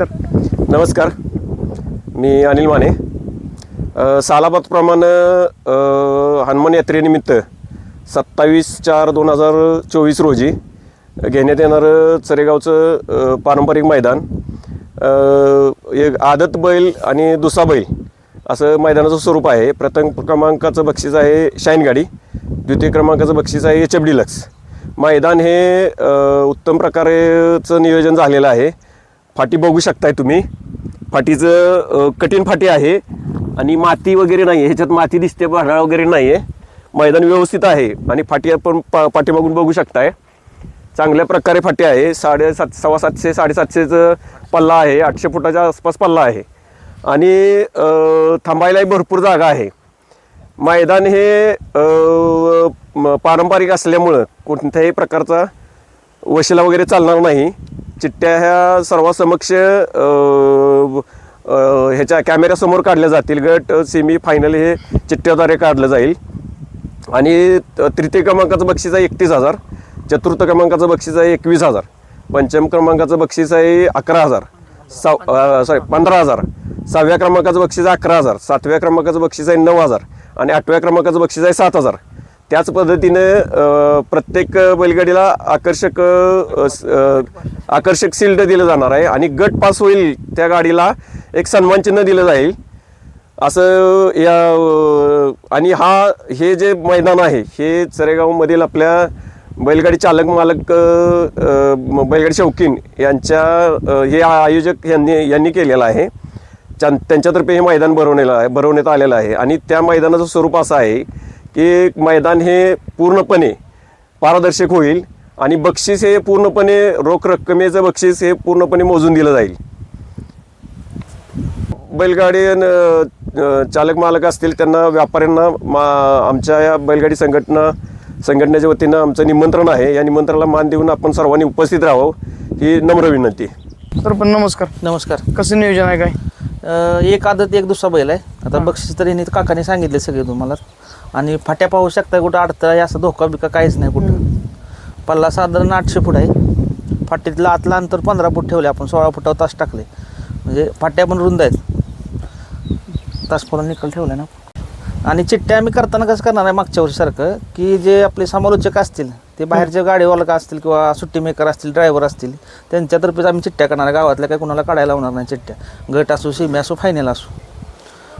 नमस्कार. नमस्कार. मी अनिल माने. अ, सालाबादप्रमाणे हनुमान यात्रेनिमित्त सत्तावीस चार दोन हजार चोवीस रोजी घेण्यात येणारं चरेगावचं पारंपरिक मैदान एक आदत बैल आणि दुसरा बैल असं मैदानाचं स्वरूप आहे. प्रथम क्रमांकाचं बक्षीस आहे शाईन गाडी द्वितीय क्रमांकाचं बक्षीस आहे एच एफ डिलक्स. मैदान हे उत्तम प्रकारेचं नियोजन झालेलं आहे. फाटी बघू शकताय तुम्ही. फाटीचं कठीण फाटी आहे आणि माती वगैरे नाही आहे ह्याच्यात माती दिसते भांडाळ वगैरे नाही आहे मैदान व्यवस्थित आहे आणि फाटी आपण पा पाठीमागून बघू शकताय. चांगल्या प्रकारे फाटी आहे. साडेसात सव्वा सातशे साडेसातशेचं पल्ला आहे. आठशे फुटाच्या आसपास पल्ला आहे. आणि थांबायलाही भरपूर जागा आहे. मैदान हे म- पारंपरिक असल्यामुळं कोणत्याही प्रकारचा वशिला वगैरे चालणार नाही. चिठ्ठ्या ह्या सर्वांसमक्ष ह्याच्या कॅमेऱ्यासमोर काढल्या जातील. गट सेमी फायनल हे चिठ्ठ्याद्वारे काढलं जाईल. आणि त- तृतीय क्रमांकाचं बक्षीस आहे एकतीस हजार. चतुर्थ क्रमांकाचं बक्षीस आहे एकवीस हजार. पंचम क्रमांकाचं बक्षीस आहे अकरा हजार. साव सॉरी पंधरा हजार. सहाव्या क्रमांकाचं बक्षीस आहे अकरा हजार. सातव्या क्रमांकाचं बक्षीस आहे नऊ हजार. आणि आठव्या क्रमांकाचं बक्षीस आहे सात हजार. त्याच पद्धतीनं प्रत्येक बैलगाडीला आकर्षक आकर्षक सिल्ड दिलं जाणार आहे आणि गट पास होईल त्या गाडीला एक सन्मानचिन्ह दिलं जाईल. असं या आणि हा हे जे मैदान आहे हे चरेगावमधील आपल्या बैलगाडी चालक मालक बैलगाडी शौकीन यांच्या हे आयोजक यांनी यांनी केलेलं आहे. त्यांच्यातर्फे हे मैदान भरवलेलं आहे भरवण्यात आलेलं आहे. आणि त्या मैदानाचं स्वरूप असं आहे की मैदान हे पूर्णपणे पारदर्शक होईल आणि बक्षीस हे पूर्णपणे रोख रक्कमेचं बक्षीस हे पूर्णपणे मोजून दिलं जाईल. बैलगाडी चालक मालक असतील त्यांना व्यापाऱ्यांना मा आमच्या या बैलगाडी संघटना संघटनेच्या वतीनं आमचं निमंत्रण आहे. या निमंत्रणाला मान देऊन आपण सर्वांनी उपस्थित राहावं ही नम्र विनंती. सर पण नमस्कार. नमस्कार. कसं नियोजन आहे काय? एक आदत एक दुसरा बैल आहे. आता बक्षीस तर काकाने सांगितले सगळे तुम्हाला. आणि फाट्या पाहू शकता कुठं अडथळा आहे असं धोका बिका काहीच नाही कुठं. पल्ला साधारण आठशे फूट आहे. फाटीतलं आतलं अंतर पंधरा फूट ठेवले आपण सोळा फुटावर तास टाकले. म्हणजे फाट्या पण रुंद आहेत. तास पोला निकल ठेवला ना. आणि चिठ्ठ्या आम्ही करताना कसं करणार आहे मागच्या वर्षीसारखं की जे आपले समालोचक असतील ते बाहेरचे गाडीवालक असतील किंवा सुट्टी मेकर असतील ड्रायव्हर असतील त्यांच्यातर्फेच आम्ही चिठ्ठ्या करणार आहे. गावातल्या काही कुणाला काढायला लावणार नाही चिठ्ठ्या. गट असो सिमी असो फायनल असो.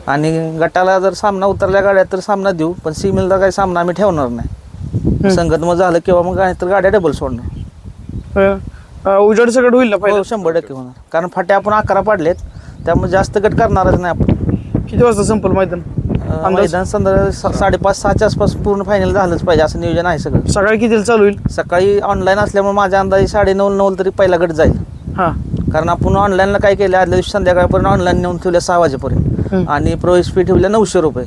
आणि गटाला जर सामना उतरल्या गाड्या तर सामना देऊ पण सिमीलचा काही सामना आम्ही ठेवणार नाही. संगत मग झालं किंवा मग काय तर गाड्या डबल सोडणार. उजेड सगळं होईल ना हो शंभर टक्के होणार. कारण फाट्या आपण अकरा पाडलेत त्यामुळे जास्त गट करणारच नाही आपण. किती वाजता संपल मैदान? मैदान संध्या साडेपाच सहाच्या आसपास पूर्ण फायनल झालंच पाहिजे असं नियोजन आहे सगळं. सकाळी कितीला चालू होईल? सकाळी ऑनलाईन असल्यामुळे माझ्या अंदाजे साडे नऊ नऊ तरी पहिला गट जाईल. हां. कारण आपण ऑनलाईनला काय केलं आदल्या दिवशी संध्याकाळपर्यंत ऑनलाईन नेऊन ठेवल्या सहा वाजेपर्यंत. आणि प्रवेश फी ठेवल्या नऊशे रुपये.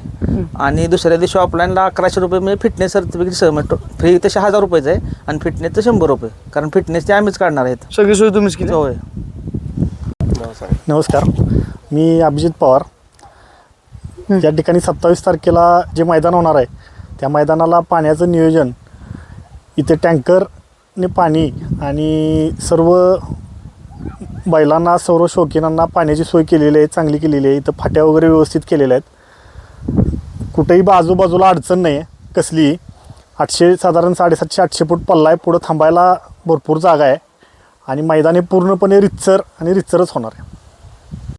आणि दुसऱ्या दिवशी ऑफलाईनला अकराशे रुपये म्हणजे फिटनेस सर्टिफिकेट सह फ्री तसे हजार रुपयेचं आहे. आणि फिटनेसचं शंभर रुपये. कारण फिटनेस ते आम्हीच काढणार आहेत. सगळी सोय तुम्हीच किती होय. नमस्कार. मी अभिजित पवार. या ठिकाणी सत्तावीस तारखेला जे मैदान होणार आहे त्या मैदानाला पाण्याचं नियोजन इथे टँकरने पाणी आणि सर्व बैलांना सर्व शौकीनांना पाण्याची सोय केलेली आहे चांगली केलेली आहे. इथं फाट्या वगैरे व्यवस्थित केलेल्या आहेत. कुठेही बाजूबाजूला अडचण नाही आहे कसली. आठशे साधारण साडेसातशे आठशे फूट पल्ला आहे पुढं थांबायला भरपूर जागा आहे. आणि मैदानी पूर्णपणे रितसर आणि रितसरच होणार आहे.